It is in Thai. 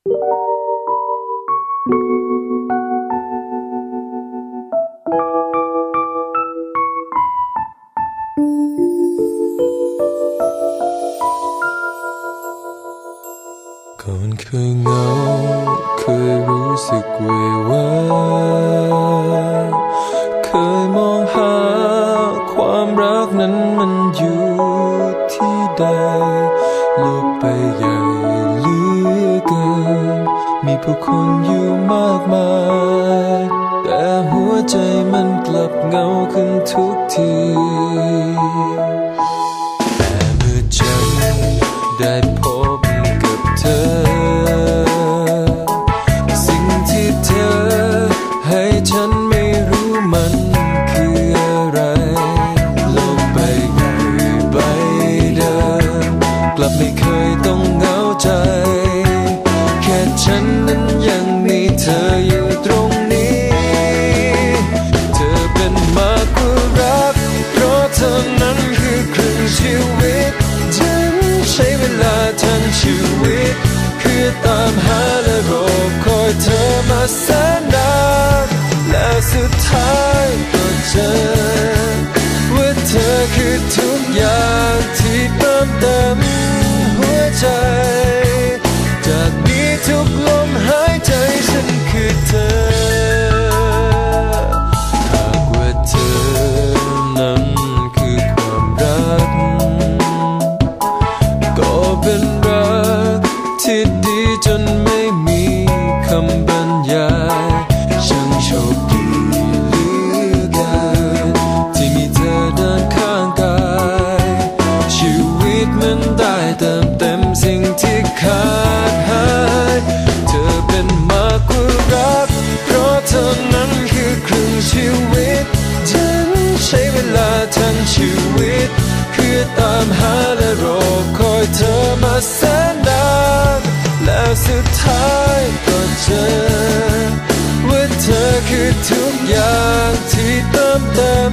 ก่อนเคยเหงาเคยรู้สึกเววาเคยมองหาความรักนั้นมันอยู่ที่ใดโลกไปใหญ่ลือ ผู้คนอยู่มากมาย แต่หัวใจมันกลับเหงาขึ้นทุกทีแต่เมื่อฉันได้พบกับเธอ สิ่งที่เธอให้ฉันไม่รู้มันคืออะไรโลกใบใหญ่ใบเดิมกลับไม่ ตามหาและรอคอยเธอมาแสนนานและสุดท้ายก็เจอว่าเธอคือทุกอย่างที่เติมเต็มหัวใจ จากนี้ทุกลมหายใจฉันคือเธอ ชีวิตเพื่อตามหาและรอคอยเธอมาแสนนานแล้วสุดท้ายก็เจอ ว่าเธอคือทุกอย่างที่เติมเต็ม